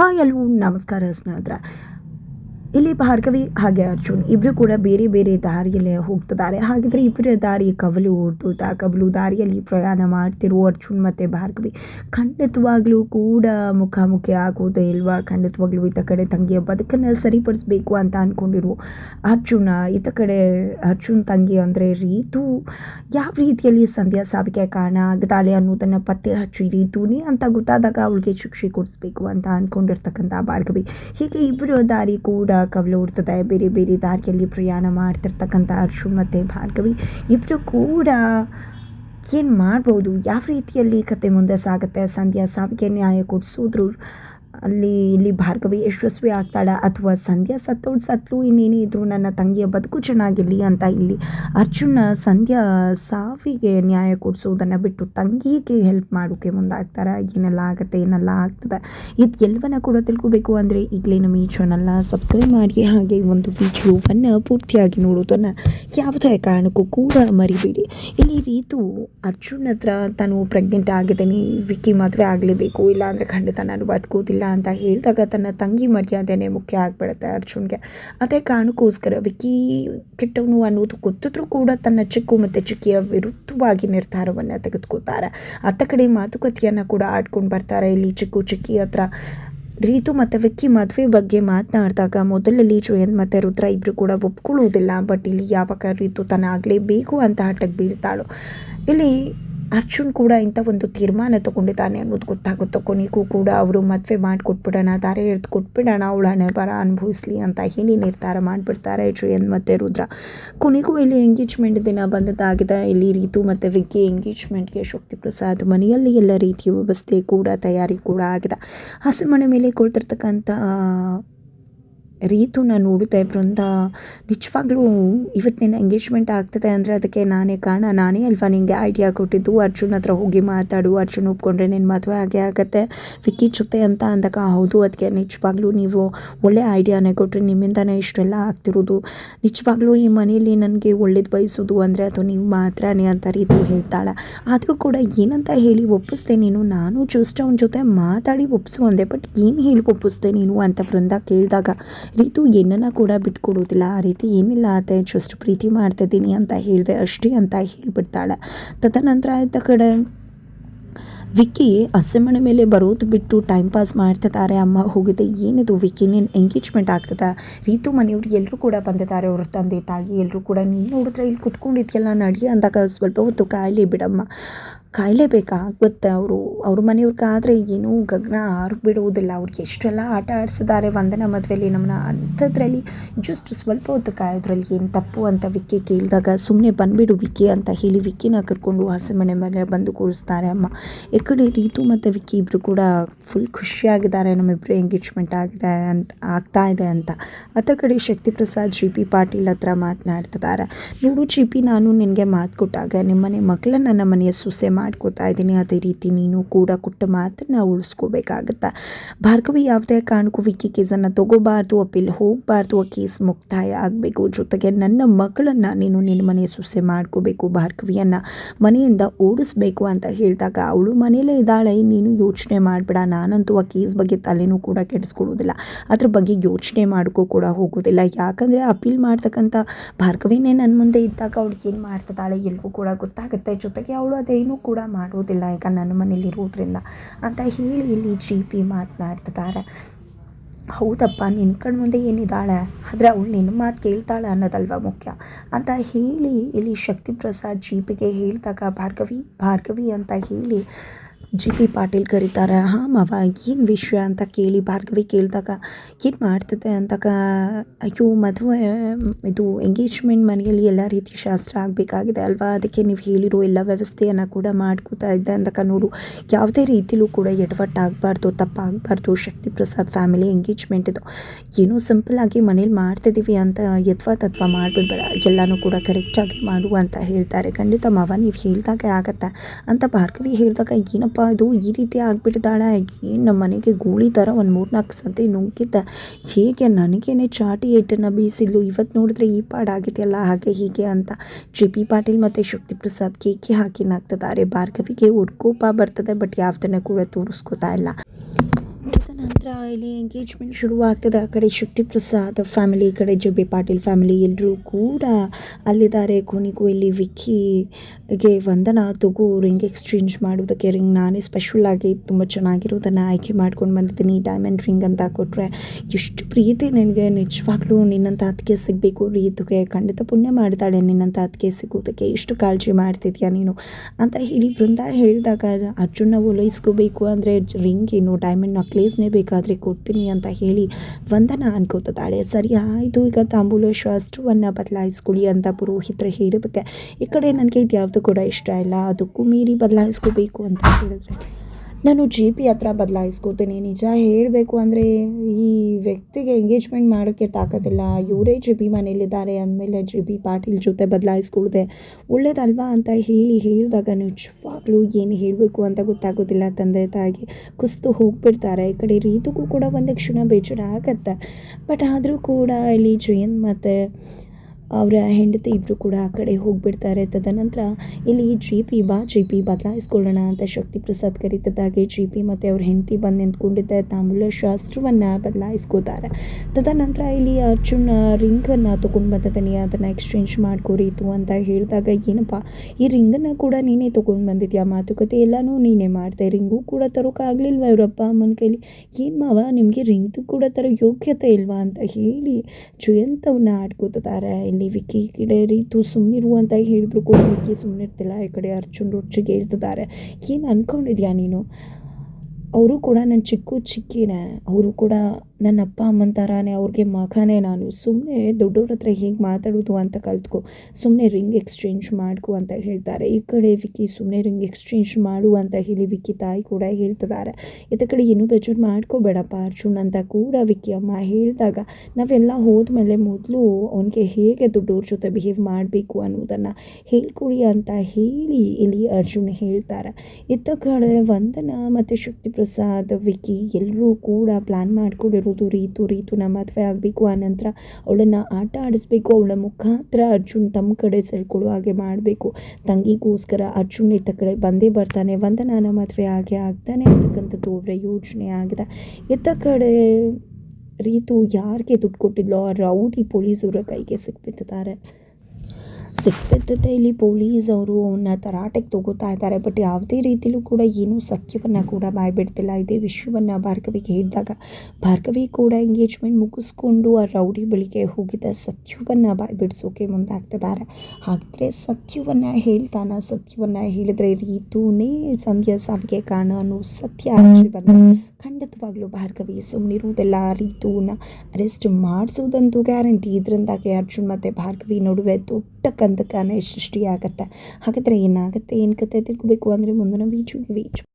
Hi ಎಲ್ಲವೂ ನಮಸ್ಕಾರ ಸ್ನೇಹಿತರೆ. ಇಲ್ಲಿ ಭಾರ್ಗವಿ ಹಾಗೆ ಅರ್ಜುನ್ ಇಬ್ಬರು ಕೂಡ ಬೇರೆ ಬೇರೆ ದಾರಿಯಲ್ಲೇ ಹೋಗ್ತಿದ್ದಾರೆ. ಹಾಗಿದ್ರೆ ಇಬ್ಬರ ದಾರಿ ಕವಲು ಓಡ್ತಾ ಕವಲು ದಾರಿಯಲ್ಲಿ ಪ್ರಯಾಣ ಮಾಡ್ತಿರುವ ಅರ್ಜುನ್ ಮತ್ತು ಭಾರ್ಗವಿ. ಖಂಡಿತವಾಗ್ಲೂ ಕೂಡ ಮುಖಾಮುಖಿ ಆಗೋದೇ ಇಲ್ವಾ? ಖಂಡಿತವಾಗ್ಲೂ ಈತ ಕಡೆ ತಂಗಿಯ ಬದುಕನ್ನು ಸರಿಪಡಿಸ್ಬೇಕು ಅಂತ ಅಂದ್ಕೊಂಡಿರು ಅರ್ಜುನ ಈತ ಕಡೆ ಅರ್ಜುನ್ ತಂಗಿ ಅಂದರೆ ರೀತು ಯಾವ ರೀತಿಯಲ್ಲಿ ಸಂಧ್ಯಾ ಸಾವಿಗೆ ಕಾರಣ ಆಗದಾಳೆ ಅನ್ನೋದನ್ನು ಪತ್ತೆ ಹಚ್ಚಿ ರೀತುನೇ ಅಂತ ಗೊತ್ತಾದಾಗ ಅವಳಿಗೆ ಶಿಕ್ಷೆ ಕೊಡಿಸ್ಬೇಕು ಅಂತ ಅಂದ್ಕೊಂಡಿರ್ತಕ್ಕಂಥ ಭಾರ್ಗವಿ. ಹೀಗೆ ಇಬ್ಬರು ದಾರಿ ಕೂಡ ಕವಲೋಡ್ತದೆ ಬೇರೆ ಬೇರೆ ದಾರಿಯಲ್ಲಿ ಪ್ರಯಾಣ ಮಾಡ್ತಿರ್ತಕ್ಕಂಥ ಅರ್ಶು ಮತ್ತು ಭಾರ್ಗವಿ ಇಬ್ಬರು ಕೂಡ ಏನು ಮಾಡ್ಬೋದು? ಯಾವ ರೀತಿಯಲ್ಲಿ ಕತೆ ಮುಂದೆ ಸಾಗುತ್ತೆ? ಸಂಧ್ಯಾ ಸಾವಿಗೆ ನ್ಯಾಯ ಕೊಡಿಸಿದ್ರು ಅಲ್ಲಿ ಇಲ್ಲಿ ಭಾರ್ಗವಿ ಯಶಸ್ವಿ ಆಗ್ತಾಳೆ ಅಥವಾ ಸಂಧ್ಯಾ ಸತ್ತೋಳು ಸತ್ತು ಇನ್ನೇನೇ ಇದ್ರು ನನ್ನ ತಂಗಿಯ ಬದುಕು ಚೆನ್ನಾಗಿರಲಿ ಅಂತ ಇಲ್ಲಿ ಅರ್ಜುನ ಸಂಧ್ಯಾ ಸಾವಿಗೆ ನ್ಯಾಯ ಕೊಡಿಸೋದನ್ನು ಬಿಟ್ಟು ತಂಗಿಗೆ ಹೆಲ್ಪ್ ಮಾಡೋಕ್ಕೆ ಮುಂದಾಗ್ತಾರೆ. ಏನೆಲ್ಲ ಆಗುತ್ತೆ, ಏನೆಲ್ಲ ಆಗ್ತದೆ ಇದು ಎಲ್ಲವನ್ನ ಕೂಡ ತಿಳ್ಕೊಬೇಕು ಅಂದರೆ ಈಗಲೇ ನಮ್ಮ ಈ ಚಾನಲ್ನ ಸಬ್ಸ್ಕ್ರೈಬ್ ಮಾಡಿ ಹಾಗೆ ಒಂದು ವಿಡಿಯೋವನ್ನು ಪೂರ್ತಿಯಾಗಿ ನೋಡೋದನ್ನು ಯಾವುದೇ ಕಾರಣಕ್ಕೂ ಕೂಡ ಮರಿಬೇಡಿ. ಇಲ್ಲಿ ರೀತು ಅರ್ಜುನ್ ಹತ್ರ ತಾನು ಪ್ರೆಗ್ನೆಂಟ್ ಆಗಿದ್ದೇನೆ, ವಿಕ್ಕಿ ಮದುವೆ ಆಗಲೇಬೇಕು, ಇಲ್ಲಾಂದರೆ ಖಂಡಿತ ನಾನು ಬದುಕೋದಿಲ್ಲ. ಅಂತ ಹೇಳಿದಾಗ ತನ್ನ ತಂಗಿ ಮರ್ಯಾದೆನೇ ಮುಖ್ಯ ಆಗಿಬಿಡುತ್ತೆ ಅರ್ಜುನ್ಗೆ. ಅದೇ ಕಾರಣಕ್ಕೋಸ್ಕರ ವಿಕಿ ಕೆಟ್ಟವನು ಅನ್ನೋದು ಗೊತ್ತಿದ್ರೂ ಕೂಡ ತನ್ನ ಚಿಕ್ಕು ಮತ್ತು ಚಿಕ್ಕಿಯ ವಿರುದ್ಧವಾಗಿ ನಿರ್ಧಾರವನ್ನು ತೆಗೆದುಕೊತಾರೆ ಅತ್ತ ಕಡೆ ಮಾತುಕತೆಯನ್ನು ಕೂಡ ಆಡ್ಕೊಂಡು ಬರ್ತಾರೆ. ಇಲ್ಲಿ ಚಿಕ್ಕು ಚಿಕ್ಕಿ ಹತ್ರ ರೀತು ಮತ್ತು ವಿಕ್ಕಿ ಮದುವೆ ಬಗ್ಗೆ ಮಾತನಾಡಿದಾಗ ಮೊದಲಲ್ಲಿ ಜಯಂತ್ ಮತ್ತು ರುದ್ರ ಇಬ್ಬರು ಕೂಡ ಒಪ್ಕೊಳ್ಳೋದಿಲ್ಲ ಬಟ್ ಇಲ್ಲಿ ಯಾವಾಗ ರೀತು ತನ್ನಾಗಲೇಬೇಕು ಅಂತ ಹಠಕ್ಕೆ ಬೀಳ್ತಾಳು. ಇಲ್ಲಿ ಅರ್ಜುನ್ ಕೂಡ ಇಂಥ ಒಂದು ತೀರ್ಮಾನ ತಗೊಂಡಿದ್ದಾನೆ ಅನ್ನೋದು ಗೊತ್ತಾಗುತ್ತೆ ಕೊನೆಗೂ ಕೂಡ ಅವರು ಮದುವೆ ಮಾಡಿಕೊಟ್ಬಿಡೋಣ ತಾರೆ ಎಳ್ದು ಕೊಟ್ಬಿಡೋಣ, ಅವಳ ಹಣೆ ಬರ ಅನುಭವಿಸ್ಲಿ ಅಂತ ಹೇಳಿ ನಿರ್ಧಾರ ಮಾಡಿಬಿಡ್ತಾರೆ ಜುಯನ್ ಮತ್ತು ರುದ್ರ. ಕೊನೆಗೂ ಇಲ್ಲಿ ಎಂಗೇಜ್ಮೆಂಟ್ ದಿನ ಬಂದದ್ದಾಗಿದೆ. ಇಲ್ಲಿ ರೀತು ಮತ್ತು ವಿಕ್ಕಿ ಎಂಗೇಜ್ಮೆಂಟ್ಗೆ ಶಕ್ತಿ ಪ್ರಸಾದ್ ಮನೆಯಲ್ಲಿ ಎಲ್ಲ ರೀತಿಯ ವ್ಯವಸ್ಥೆ ಕೂಡ, ತಯಾರಿ ಕೂಡ ಆಗಿದೆ. ಹಸಿಮಣೆ ಮೇಲೆ ಕುಳಿತಿರ್ತಕ್ಕಂಥ ರೀತುನ ನೋಡುತ್ತೆ. ಬೃಂದ ನಿಜವಾಗ್ಲೂ ಇವತ್ತಿನ ಎಂಗೇಜ್ಮೆಂಟ್ ಆಗ್ತದೆ ಅಂದರೆ ಅದಕ್ಕೆ ನಾನೇ ಕಾರಣ. ನಾನೇ ಅಲ್ವಾ ನಿಂಗೆ ಐಡಿಯಾ ಕೊಟ್ಟಿದ್ದು? ಅರ್ಜುನ್ ಹತ್ರ ಹೋಗಿ ಮಾತಾಡು. ಅರ್ಜುನ್ ಒಪ್ಕೊಂಡ್ರೆ ನಿನ್ನ ಮದುವೆ ಆಗೇ ಆಗುತ್ತೆ. ವಿಕ್ಕಿ ಜೊತೆ ಅಂತ ಅಂದಾಗ ಹೌದು ಅದಕ್ಕೆ ನಿಜವಾಗ್ಲೂ ನೀವು ಒಳ್ಳೆ ಐಡಿಯಾನೇ ಕೊಟ್ಟರೆ ನಿಮ್ಮಿಂದನೇ ಇಷ್ಟೆಲ್ಲ ಆಗ್ತಿರೋದು. ನಿಜವಾಗ್ಲೂ ಈ ಮನೆಯಲ್ಲಿ ನನಗೆ ಒಳ್ಳೇದು ಬಯಸೋದು ಅಂದರೆ ಅದು ನೀವು ಮಾತ್ರನೇ ಅಂತ ರೀತು ಹೇಳ್ತಾಳೆ. ಆದರೂ ಕೂಡ ಏನಂತ ಹೇಳಿ ಒಪ್ಪಿಸ್ದೆ ನೀನು? ನಾನು ಜಸ್ಟ್ ಅವನ ಜೊತೆ ಮಾತಾಡಿ ಒಪ್ಪಿಸು ಅಂದೆ ಬಟ್ ಏನು ಹೇಳಿ ಒಪ್ಪಿಸ್ದೆ ನೀನು ಅಂತ ಬೃಂದ ಕೇಳಿದಾಗ ರೀತು ಏನನ್ನು ಕೂಡ ಬಿಟ್ಕೊಡೋದಿಲ್ಲ. ಆ ರೀತಿ ಏನಿಲ್ಲ ಆತೆ ಜಸ್ಟ್ ಪ್ರೀತಿ ಮಾಡ್ತಿದ್ದೀನಿ ಅಂತ ಹೇಳಿದೆ, ಅಷ್ಟೇ ಅಂತ ಹೇಳಿಬಿಡ್ತಾಳೆ. ತದನಂತರ ಆಯ್ತ ಕಡೆ, ವಿಕ್ಕಿ ಹಸೆಮಣೆ ಮೇಲೆ ಬರೋದು ಬಿಟ್ಟು ಟೈಮ್ ಪಾಸ್ ಮಾಡ್ತಿದ್ದಾರೆ ಅಮ್ಮ ಹೋಗಿದೆ, ಏನಿದು ವಿಕ್ಕಿ, ನೀನು ಎಂಗೇಜ್ಮೆಂಟ್ ಆಗ್ತದೆ? ರೀತು ಮನೆಯವ್ರು ಎಲ್ಲರೂ ಕೂಡ ಬಂದಿದ್ದಾರೆ ಅವ್ರ ತಂದೆ ತಾಯಿ ಎಲ್ಲರೂ ಕೂಡ. ನೀನು ನೋಡಿದ್ರೆ ಇಲ್ಲಿ ಕುತ್ಕೊಂಡಿದ್ಯಲ್ಲ ನಡಿ ಅಂದಾಗ ಸ್ವಲ್ಪ ಹೊತ್ತು ಕಾಯಲಿ ಬಿಡಮ್ಮ. ಕಾಯಲೇಬೇಕಾ ಗೊತ್ತಾ ಅವರು. ಅವ್ರ ಮನೆಯವ್ರಿಗಾದರೆ ಏನೂ ಗಗನ ಬಿಡುವುದಿಲ್ಲ ಅವ್ರಿಗೆ ಎಷ್ಟೆಲ್ಲ ಆಟ ಆಡಿಸಿದ್ದಾರೆ ವಂದನ ಮದುವೆಯಲ್ಲಿ ನಮ್ಮನ್ನ ಅಂಥದ್ರಲ್ಲಿ. ಜಸ್ಟ್ ಸ್ವಲ್ಪ ಹೊತ್ತು ಕಾಯೋದ್ರಲ್ಲಿ ಏನು ತಪ್ಪು ಅಂತ ವಿಕ್ಕಿ ಕೇಳಿದಾಗ ಸುಮ್ಮನೆ ಬಂದುಬಿಡು ವಿಕ್ಕಿ ಅಂತ ಹೇಳಿ ವಿಕ್ಕಿನ ಕರ್ಕೊಂಡು ಹಸಿಮನೆ ಮೇಲೆ ಬಂದು ಕೂರಿಸ್ತಾರೆ ಅಮ್ಮ. ಈ ಕಡೆ ರೀತು ಮತ್ತು ವಿಕ್ಕಿ ಇಬ್ಬರು ಕೂಡ ಫುಲ್ ಖುಷಿಯಾಗಿದ್ದಾರೆ. ನಮ್ಮಿಬ್ಬರು ಎಂಗೇಜ್ಮೆಂಟ್ ಆಗಿದೆ ಅಂತ, ಆಗ್ತಾ ಇದೆ ಅಂತ. ಅತ್ತ ಕಡೆ ಶಕ್ತಿ ಪ್ರಸಾದ್ ಜಿ ಪಿ ಪಾಟೀಲ್ ಹತ್ರ ಮಾತನಾಡ್ತಿದ್ದಾರೆ. ನೋಡು ಜಿ ಪಿ ನಾನು ನಿನಗೆ ಮಾತು ಕೊಟ್ಟಾಗ ನಿಮ್ಮನೆ ಮಕ್ಕಳನ್ನ ನಮ್ಮ ಮನೆಯ ಸೊಸೆ ಮಾಡ್ಕೋತಾ ಇದ್ದೀನಿ. ಅದೇ ರೀತಿ ನೀನು ಕೂಡ ಕೊಟ್ಟ ಮಾತನ್ನ ಉಳಿಸ್ಕೋಬೇಕಾಗತ್ತೆ? ಭಾರ್ಗವಿ, ಯಾವುದೇ ಕಾರಣಕ್ಕೂ ವಿಕ್ಕಿ ಕೇಸನ್ನು ತಗೋಬಾರ್ದು ಅಪೀಲ್ ಹೋಗಬಾರ್ದು, ಆ ಕೇಸ್ ಮುಕ್ತಾಯ ಆಗಬೇಕು. ಜೊತೆಗೆ ನನ್ನ ಮಗಳನ್ನು ನೀನು ನಿನ್ನ ಮನೆ ಸುಸೆ ಮಾಡ್ಕೋಬೇಕು, ಭಾರ್ಗವಿಯನ್ನು ಮನೆಯಿಂದ ಓಡಿಸ್ಬೇಕು ಅಂತ ಹೇಳಿದಾಗ ಅವಳು ಮನೆಯಲ್ಲೇ ಇದ್ದಾಳೆ. ನೀನು ಯೋಚನೆ ಮಾಡಬೇಡ. ನಾನಂತೂ ಆ ಕೇಸ್ ಬಗ್ಗೆ ತಲೆನೂ ಕೂಡ ಕೆಡಿಸ್ಕೊಳ್ಳೋದಿಲ್ಲ. ಅದ್ರ ಬಗ್ಗೆ ಯೋಚನೆ ಮಾಡ್ಕೋ ಕೂಡ ಹೋಗೋದಿಲ್ಲ. ಯಾಕಂದರೆ ಅಪೀಲ್ ಮಾಡ್ತಕ್ಕಂಥ ಭಾರ್ಗವಿನೇ ನನ್ನ ಮುಂದೆ ಇದ್ದಾಗ ಅವಳು ಏನು ಮಾಡ್ತಿದ್ದಾಳೆ ಎಲ್ಗೂ ಕೂಡ ಗೊತ್ತಾಗುತ್ತೆ. ಜೊತೆಗೆ ಅವಳು ಅದೇನೂ ಕೂಡ ಮಾಡೋದಿಲ್ಲ ಈಗ ನನ್ನ ಮನೇಲಿ ಇರೋದ್ರಿಂದ ಅಂತ ಹೇಳಿ ಇಲ್ಲಿ ಜಿ ಪಿ ಮಾತನಾಡ್ತಿದ್ದಾರೆ. ಹೌದಪ್ಪ ನಿನ್ನ ಕಣ್ಣು ಮುಂದೆ ಏನಿದ್ದಾಳೆ ಆದರೆ ಅವಳು ನಿನ್ನ ಮಾತು ಕೇಳ್ತಾಳೆ ಅನ್ನೋದಲ್ವ ಮುಖ್ಯ? ಅಂತ ಹೇಳಿ ಇಲ್ಲಿ ಶಕ್ತಿ ಪ್ರಸಾದ್ ಜಿ ಪಿಗೆ ಹೇಳಿದಾಗ, ಭಾರ್ಗವಿ ಭಾರ್ಗವಿ ಅಂತ ಹೇಳಿ ಜಿ ಪಿ ಪಾಟೀಲ್ ಕರೀತಾರೆ, ಹಾಂ, ಮಾವ, ಏನು ವಿಷಯ ಅಂತ ಕೇಳಿ ಭಾರ್ಗವಿ ಕೇಳಿದಾಗ ಏನು ಮಾಡ್ತಿದ್ದೆ ಅಂದಾಗ ಅಯ್ಯೋ, ಮದುವೆ, ಇದು ಎಂಗೇಜ್ಮೆಂಟ್ ಮನೆಯಲ್ಲಿ ಎಲ್ಲ ರೀತಿ ಶಾಸ್ತ್ರ ಆಗಬೇಕಾಗಿದೆ ಅಲ್ವಾ? ಅದಕ್ಕೆ ನೀವು ಹೇಳಿರೋ ಎಲ್ಲ ವ್ಯವಸ್ಥೆಯನ್ನು ಕೂಡ ಮಾಡ್ಕೋತಾ ಇದ್ದೆ ಅಂದಾಗ ನೋಡು, ಯಾವುದೇ ರೀತಿಲೂ ಕೂಡ ಎಡವಟ್ಟಾಗಬಾರ್ದು ತಪ್ಪಾಗಬಾರ್ದು, ಶಕ್ತಿ ಪ್ರಸಾದ್ ಫ್ಯಾಮಿಲಿ ಎಂಗೇಜ್ಮೆಂಟ್ ಇದು. ಏನೋ ಸಿಂಪಲ್ಲಾಗಿ ಮನೇಲಿ ಮಾಡ್ತಿದ್ದೀವಿ ಅಂತ ಯಥವಾ ತತ್ವ ಮಾಡಿಬಿಡ್ಬೇಡ, ಎಲ್ಲನೂ ಕೂಡ ಕರೆಕ್ಟಾಗಿ ಮಾಡು ಅಂತ ಹೇಳ್ತಾರೆ. ಖಂಡಿತ ಮಾವ, ನೀವು ಹೇಳಿದಾಗೆ ಆಗತ್ತೆ. ಅಂತ ಭಾರ್ಗವಿ ಹೇಳಿದಾಗ, ಏನಪ್ಪ ಇದು ಈ ರೀತಿ ಆಗಿಬಿಟ್ಟಿದ್ದಾಳೆ. ಏನು ನಮ್ಮ ಮನೆಗೆ ಗೂಳಿ ಥರ ಒಂದು ಮೂರ್ನಾಲ್ಕು ಸತಿ ನುಗ್ಗಿದ್ದ ಹೇಗೆ ನನಗೇನೆ ಚಾಟಿ ಏಟನ್ನು ಬೀಸಿದ್ಲು. ಇವತ್ತು ನೋಡಿದ್ರೆ ಈ ಪಾಡಾಗಿದೆಯಲ್ಲ ಹಾಗೆ ಹೀಗೆ ಅಂತ. ಜಿ ಪಿ ಪಾಟೀಲ್ ಮತ್ತು ಶಕ್ತಿ ಪ್ರಸಾದ್ ಕೇಕೆ ಹಾಕಿ ಅರೆ ಭಾರ್ಗವಿಗೆ ಉರ್ಕೋಪ ಬರ್ತದೆ, ಬಟ್ ಯಾವುದನ್ನು ಕೂಡ ತೋರಿಸ್ಕೊತಾ ಇಲ್ಲ. ತದನಂತರ ಇಲ್ಲಿ ಎಂಗೇಜ್ಮೆಂಟ್ ಶುರುವಾಗ್ತದೆ. ಆ ಕಡೆ ಶಕ್ತಿ ಪ್ರಸಾದ್ ಫ್ಯಾಮಿಲಿ ಈ ಕಡೆ ಜೆ ಪಾಟೀಲ್ ಫ್ಯಾಮಿಲಿ ಎಲ್ಲರೂ ಕೂಡ ಅಲ್ಲಿದ್ದಾರೆ. ಕೊನೆಗೂ ಇಲ್ಲಿ ವಿಕ್ಕಿಗೆ ವಂದನ. ತಗೋ ರಿಂಗ್ ಎಕ್ಸ್ಚೇಂಜ್ ಮಾಡೋದಕ್ಕೆ ರಿಂಗ್ ನಾನೇ ಸ್ಪೆಷಲ್ ಆಗಿ ತುಂಬ ಚೆನ್ನಾಗಿರೋದನ್ನು ಆಯ್ಕೆ ಮಾಡ್ಕೊಂಡು ಬಂದಿದ್ದೀನಿ. ಡೈಮಂಡ್ ರಿಂಗ್ ಅಂತ ಕೊಟ್ಟರೆ ಎಷ್ಟು ಪ್ರೀತಿ ನನಗೆ. ನಿಜವಾಗ್ಲೂ ನಿನ್ನಂಥ ಅದಕ್ಕೆ ಸಿಗಬೇಕು. ರೀತಿಗೆ ಖಂಡಿತ ಪುಣ್ಯ ಮಾಡ್ತಾಳೆ. ನಿನ್ನಂಥ ಅದಕ್ಕೆ ಸಿಗೋದಕ್ಕೆ ಎಷ್ಟು ಕಾಳಜಿ ಮಾಡ್ತಿದ್ಯಾ ನೀನು? ಅಂತ ಹೇಳಿ ಬೃಂದ ಹೇಳಿದಾಗ ಅರ್ಜುನ ಓಲೈಸ್ಕೋಬೇಕು ಅಂದರೆ ರಿಂಗ್ ಏನು ಡೈಮಂಡ್ ನಕ್ಲೇಸ್ನೇ ಬೇಕಾದರೆ ಕೊಡ್ತೀನಿ ಅಂತ ಹೇಳಿ ವಂದನ ಅನ್ಕೋತಿದ್ದಾಳೆ. ಸರಿ, ಆಯಿತು, ಈಗ ತಾಂಬೂಲ ಶಾಸ್ತ್ರವನ್ನು ಬದಲಾಯಿಸ್ಕೊಳ್ಳಿ ಅಂತ ಪುರೋಹಿತರು ಹೇಳಿದಕ್ಕೆ ಈ ಕಡೆ ನನಗೆ ಇದು ಯಾವುದು ಕೂಡ ಇಷ್ಟ ಇಲ್ಲ. ಅದಕ್ಕೂ ಮೀರಿ ಬದಲಾಯಿಸ್ಕೋಬೇಕು ಅಂತ ಹೇಳಿದ್ರೆ. ನಾನು ಜಿ ಪಿ ಹತ್ರ ಬದಲಾಯಿಸ್ಕೋತೀನಿ. ನಿಜ ಹೇಳಬೇಕು ಅಂದರೆ ಈ ವ್ಯಕ್ತಿಗೆ ಎಂಗೇಜ್ಮೆಂಟ್ ಮಾಡೋಕ್ಕೆ ತಾಕತ್ತಿಲ್ಲ. ಇವರೇ ಜಿ ಪಿ ಮನೇಲಿದ್ದಾರೆ ಅಂದಮೇಲೆ ಜಿ ಪಿ ಪಾಟೀಲ್ ಜೊತೆ ಬದಲಾಯಿಸ್ಕೊಳ್ದೆ. ಒಳ್ಳೇದಲ್ವಾ ಅಂತ ಹೇಳಿ ಹೇಳಿದಾಗ ನಿಜವಾಗ್ಲೂ ಏನು ಹೇಳಬೇಕು ಅಂತ ಗೊತ್ತಾಗೋದಿಲ್ಲ ತಂದೆ ತಾಯಿಗೆ. ಕುಸ್ತು ಹೋಗ್ಬಿಡ್ತಾರೆ. ಈ ಕಡೆ ರೀತಿಗೂ ಕೂಡ ಒಂದು ಕ್ಷಣ ಬೇಜಾರು ಆಗತ್ತೆ ಬಟ್ ಆದರೂ ಕೂಡ ಇಲ್ಲಿ ಜಯಂತ್ ಮತ್ತು ಅವರ ಹೆಂಡತಿ ಇಬ್ಬರು ಕೂಡ ಆ ಕಡೆ ಹೋಗಿಬಿಡ್ತಾರೆ. ತದನಂತರ ಇಲ್ಲಿ ಜಿ ಪಿ ಬಾ ಜಿ ಪಿ ಬದಲಾಯಿಸ್ಕೊಳ್ಳೋಣ ಅಂತ ಶಕ್ತಿ ಪ್ರಸಾದ್ ಕರೀತದಾಗೆ ಜಿ ಪಿ ಮತ್ತು ಅವ್ರ ಹೆಂಡತಿ ಬಂದು ನಿಂತ್ಕೊಂಡಿದ್ದೆ ತಾಂಬೂಲ ಶಾಸ್ತ್ರವನ್ನು ಬದಲಾಯಿಸ್ಕೋತಾರೆ. ತದನಂತರ ಇಲ್ಲಿ ಅರ್ಜುನ್ ರಿಂಗನ್ನು ತೊಗೊಂಡು ಬಂದಿದ್ದಾನೆ ಅದನ್ನು ಎಕ್ಸ್ಚೇಂಜ್ ಮಾಡ್ಕೋರೀತು ಅಂತ ಹೇಳಿದಾಗ, ಏನಪ್ಪ, ಈ ರಿಂಗನ್ನು ಕೂಡ ನೀನೇ ತೊಗೊಂಡು ಬಂದಿದ್ಯಾ? ಮಾತುಕತೆ ಎಲ್ಲನೂ ನೀನೇ ಮಾಡ್ತೆ ರಿಂಗು ಕೂಡ ತರೋಕ್ಕಾಗಲಿಲ್ವ ಇವರಪ್ಪ ಅಮ್ಮನ ಕೈಲಿ ಏನು ಮಾವ, ನಿಮಗೆ ರಿಂಗ್ ಕೂಡ ತರೋ ಯೋಗ್ಯತೆ ಇಲ್ವಾ? ಅಂತ ಹೇಳಿ ಜಯಂತವನ್ನು ಆಡ್ಕೋತಿದ್ದಾರೆ ಇಲ್ಲಿ ವಿಕ್ಕಿ ಕಡೆ ರೀತು ಸುಮ್ಮನಿರು ಅಂತ ಹೇಳಿದ್ರು ಕೂಡ ವಿಕ್ಕಿ ಸುಮ್ಮನಿರ್ತಿಲ್ಲ ಈ ಕಡೆ ಅರ್ಜುನ್ ರುಚಿಗೆ ಹೇಳ್ತಿದ್ದಾರೆ ಏನು ಅಂದ್ಕೊಂಡಿದ್ಯಾ ನೀನು? ಅವರು ಕೂಡ ನನ್ನ ಚಿಕ್ಕು ಚಿಕ್ಕಿನೇ. ಅವರು ಕೂಡ ನನ್ನ ಅಪ್ಪ ಅಮ್ಮನ ಥರಾನೇ ಅವ್ರಿಗೆ ಮಗನೇ ನಾನು. ಸುಮ್ಮನೆ ದೊಡ್ಡವ್ರ ಹತ್ರ ಹೇಗೆ ಮಾತಾಡೋದು ಅಂತ ಕಲ್ತ್ಕೊ ಸುಮ್ಮನೆ ರಿಂಗ್ ಎಕ್ಸ್ಚೇಂಜ್ ಮಾಡ್ಕೊ ಅಂತ ಹೇಳ್ತಾರೆ. ಈ ಕಡೆ ವಿಕ್ಕಿ ಸುಮ್ಮನೆ ರಿಂಗ್ ಎಕ್ಸ್ಚೇಂಜ್ ಮಾಡು ಅಂತ ಹೇಳಿ ವಿಕ್ಕಿ ತಾಯಿ ಕೂಡ ಹೇಳ್ತಿದ್ದಾರೆ ಇತ್ತ ಕಡೆ ಏನೂ ಬೇಜಾರು ಮಾಡ್ಕೋಬೇಡಪ್ಪ ಅರ್ಜುನ್ ಅಂತ ಕೂಡ ವಿಕಿ ಅಮ್ಮ ಹೇಳಿದಾಗ, ನಾವೆಲ್ಲ ಹೋದ್ಮೇಲೆ ಮೊದಲು ಅವನಿಗೆ ಹೇಗೆ ದೊಡ್ಡವ್ರ ಜೊತೆ ಬಿಹೇವ್ ಮಾಡಬೇಕು ಅನ್ನೋದನ್ನು ಹೇಳ್ಕೊಡಿ ಅಂತ ಹೇಳಿ ಇಲ್ಲಿ ಅರ್ಜುನ್ ಹೇಳ್ತಾರೆ. ಇತ್ತ ಕಡೆ ವಂದನಾ ಮತ್ತು ಶಕ್ತಿ ಪ್ರಸಾದ್ ವಿಕಿ ಎಲ್ಲರೂ ಕೂಡ ಪ್ಲ್ಯಾನ್ ಮಾಡ್ಕೊಂಡಿರೋದು ರೀತು ರೀತುನ ಮದುವೆ ಆಗಬೇಕು ಆನಂತರ ಅವಳನ್ನು ಆಟ ಆಡಿಸ್ಬೇಕು. ಅವಳ ಮುಖಾಂತರ ಅರ್ಜುನ್ ತಮ್ಮ ಕಡೆ ಸೆಳ್ಕೊಳ್ಳೋ ಹಾಗೆ ಮಾಡಬೇಕು. ತಂಗಿಗೋಸ್ಕರ ಅರ್ಜುನ್ ಇತ್ತ ಕಡೆ ಬಂದೇ ಬರ್ತಾನೆ. ವಂದನಾನ ಮದುವೆ ಆಗೇ ಆಗ್ತಾನೆ ಅಂತಕ್ಕಂಥದ್ದು ಅವರ ಯೋಚನೆ ಆಗಿದೆ. ಇತ್ತ ಕಡೆ ರೀತು ಯಾರಿಗೆ ದುಡ್ಡು ಕೊಟ್ಟಿದ್ಲೋ, ಆ ರೌಡಿ ಪೊಲೀಸರ ಕೈಗೆ ಸಿಕ್ಬಿಟ್ಟಿದ್ದಾರೆ. ಸಿಕ್ಬಿದ್ದತೆ ಇಲ್ಲಿ ಪೊಲೀಸ್ ಅವರು ಅವನ್ನ ತರಾಟೆಗೆ ತಗೋತಾ ಇದ್ದಾರೆ. ಬಟ್ ಯಾವುದೇ ರೀತಿಯಲ್ಲೂ ಕೂಡ ಏನು ಸತ್ಯವನ್ನು ಕೂಡ ಬಾಯ್ಬಿಡ್ತಿಲ್ಲ. ಇದೇ ವಿಷಯವನ್ನು ಭಾರ್ಗವಿಗೆ ಹೇಳಿದಾಗ, ಭಾರ್ಗವಿ ಕೂಡ ಎಂಗೇಜ್ಮೆಂಟ್ ಮುಗಿಸ್ಕೊಂಡು ಆ ರೌಡಿ ಬಳಿಗೆ ಹೋಗಿದ್ದ ಸತ್ಯವನ್ನು ಬಾಯ್ಬಿಡಿಸೋಕೆ ಮುಂದಾಗ್ತಿದ್ದಾರೆ. ಹಾಗಿದ್ರೆ ಸತ್ಯವನ್ನು ಹೇಳ್ತಾನ, ಸತ್ಯವನ್ನು ಹೇಳಿದ್ರೆ ರೀತೂನೇ ಸಂಧ್ಯಾ ಸಾವಿಗೆ ಕಾರಣ ಅನ್ನೋ ಸತ್ಯ ಬಂದ ಖಂಡಿತವಾಗ್ಲೂ ಭಾರ್ಗವಿ ಸುಮ್ಮನಿರುವುದೆಲ್ಲ ರೀತೂನ ಅರೆಸ್ಟ್ ಮಾಡಿಸೋದಂತೂ ಗ್ಯಾರಂಟಿ ಇದರಿಂದಾಗಿ ಅರ್ಜುನ್ ಮತ್ತು ಭಾರ್ಗವಿ ನಡುವೆ ದೊಡ್ಡ ಕಂದಕನೇ ಸೃಷ್ಟಿಯಾಗತ್ತೆ. ಹಾಗಾದರೆ ಏನಾಗುತ್ತೆ? ಏನು ಕತೆ ತಿಳ್ಕೊಬೇಕು ಅಂದರೆ ಮುಂದಿನ ಬೀಚು ವೀಚ್